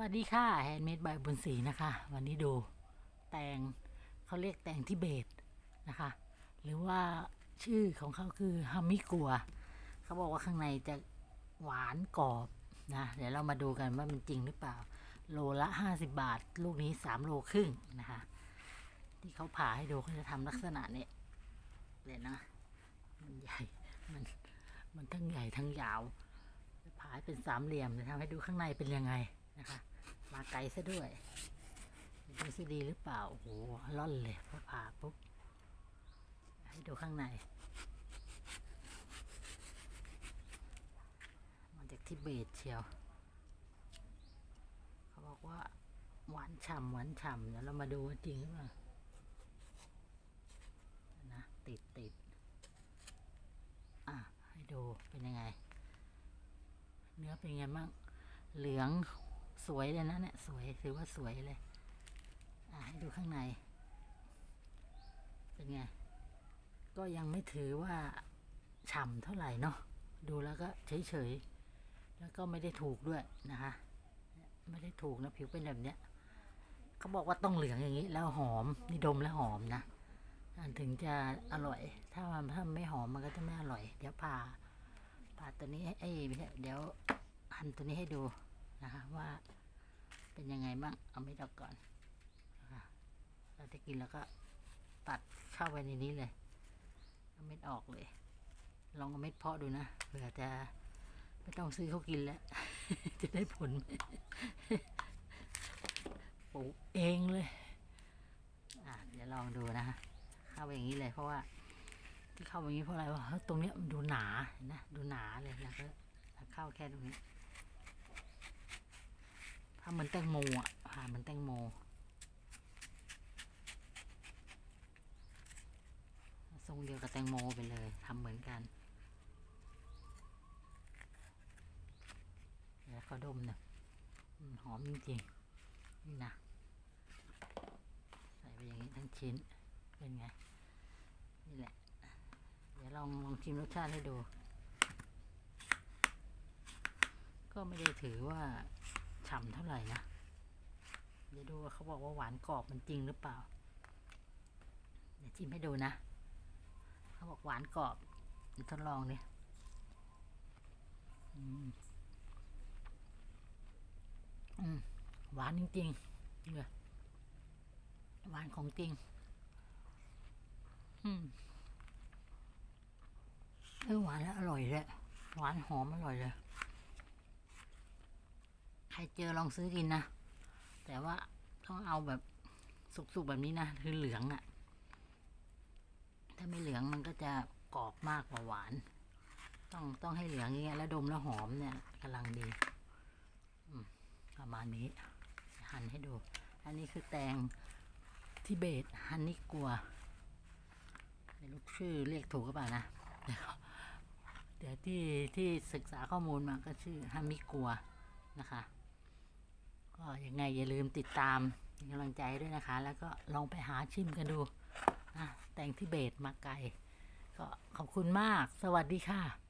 วัสดีค่ะแฮนด์เมดบายบุญศรีนะคะ วันนี้ดูแตงเขาเรียกแตงทิเบตนะคะ หรือว่าชื่อของเขาคือฮัมมิกัว เขาบอกว่าข้างในจะหวานกรอบนะ เดี๋ยวเรามาดูกันว่ามันจริงหรือเปล่า โลละ 50 บาท ลูกนี้ 3 โลครึ่งนะคะ ที่เขาผ่าให้ดูเขาจะทำลักษณะนี้เดี๋ยวนะ มันใหญ่ มันมันทั้งใหญ่ทั้งยาวผ่าให้เป็นสามเหลี่ยมจะทำให้ดูข้างในเป็นยังไง นะคะ มาไกลซะด้วยดูสิดีหรือเปล่า โอ้โหล่อนเลยพอผ่าปุ๊บ ให้ดูข้างในมาจากทิเบตเชียว เขาบอกว่า หวานฉ่ำหวานฉ่ำเดี๋ยวเรามาดูว่าจริงหรือเปล่านะ ติดติดอะ ให้ดูเป็นยังไง เนื้อเป็นยังไงบ้างเหลือง สวยเลยนะเนี่ยสวยถือว่าสวยเลยอะให้ดูข้างใน เป็นไง ก็ยังไม่ถือว่าฉ่ำเท่าไหร่เนาะดูแล้วก็เฉยๆ แล้วก็ไม่ได้ถูกด้วยนะคะ ไม่ได้ถูกนะ ผิวเป็นแบบเนี้ยเขาบอกว่าต้องเหลืองอย่างนี้ แล้วหอมนี่ดมแล้วหอมนะอันถึงจะอร่อย ถ้ามันถ้าไม่หอมมันก็จะไม่อร่อย เดี๋ยวผ่าผ่าตัวนี้ให้เอ้ยเดี๋ยวหั่นตัวนี้ให้ดูนะคะว่า เป็นยังไงบ้างเอาไม่ดออกก่อนเราจะกินแล้วก็ตัดเข้าไปในนี้เลยเอาเม็ดออกเลย ลองเอาเม็ดเพาะดูนะเผื่อจะไม่ต้องซื้อเขากินแล้ว จะได้ผลปลูกเองเลยอะเดี๋ยวลองดูนะฮะเข้าไปอย่างนี้เลยเพราะว่าที่เข้าอย่างนี้เพราะอะไรวะตรงเนี้ยมันดูหนาเห็นนะดูหนาเลยแล้วก็เข้าแค่ตรงนี้ ทำเหมือนแตงโมอะผ่าเหมือนแตงโมทรงเดียวกับแตงโมไปเลยทำเหมือนกันเดี๋ยวเขาดมหน่อยหอมจริงๆนี่นะใส่ไปอย่างนี้ทั้งชิ้นเป็นไงนี่แหละ เดี๋ยวลองลองชิมรสชาติให้ดู ก็ไม่ได้ถือว่าำเท่าไหร่นะเดี๋ยวดูว่าเขาบอกว่าหวานกรอบมันจริงหรือเปล่า เดี๋ยวชิมให้ดูนะ เขาบอกหวานกรอบเดี๋ยวทดลองดิอืมอืมหวานจริงๆเนี่ยหวานของจริง อืมเออหวานแล้วอร่อยเลยหวานหอมอร่อยเลย ใครเจอลองซื้อกินนะ แต่ว่าต้องเอาแบบสุกๆแบบนี้นะคือเหลืองอะ่ะถ้าไม่เหลืองมันก็จะกรอบมากกว่าหวาน ต้องต้องให้เหลืองอย่างเงี้ยแล้วดมแล้วหอมเนี่ยกำลังดีประมาณนี้ หั่นให้ดู อันนี้คือแตงทิเบตฮันนี่กัวไม่รู้ชื่อเรียกถูกหรือเปล่านะ เดี๋ยวที่ที่ศึกษาข้อมูลมาก็ชื่อฮันมิกัวนะคะ ก็ยังไงอย่าลืมติดตามเป็นกำลังใจด้วยนะคะ แล้วก็ลองไปหาชิมกันดูนะแตงที่เบตมาไกลก็ขอบคุณมาก สวัสดีค่ะ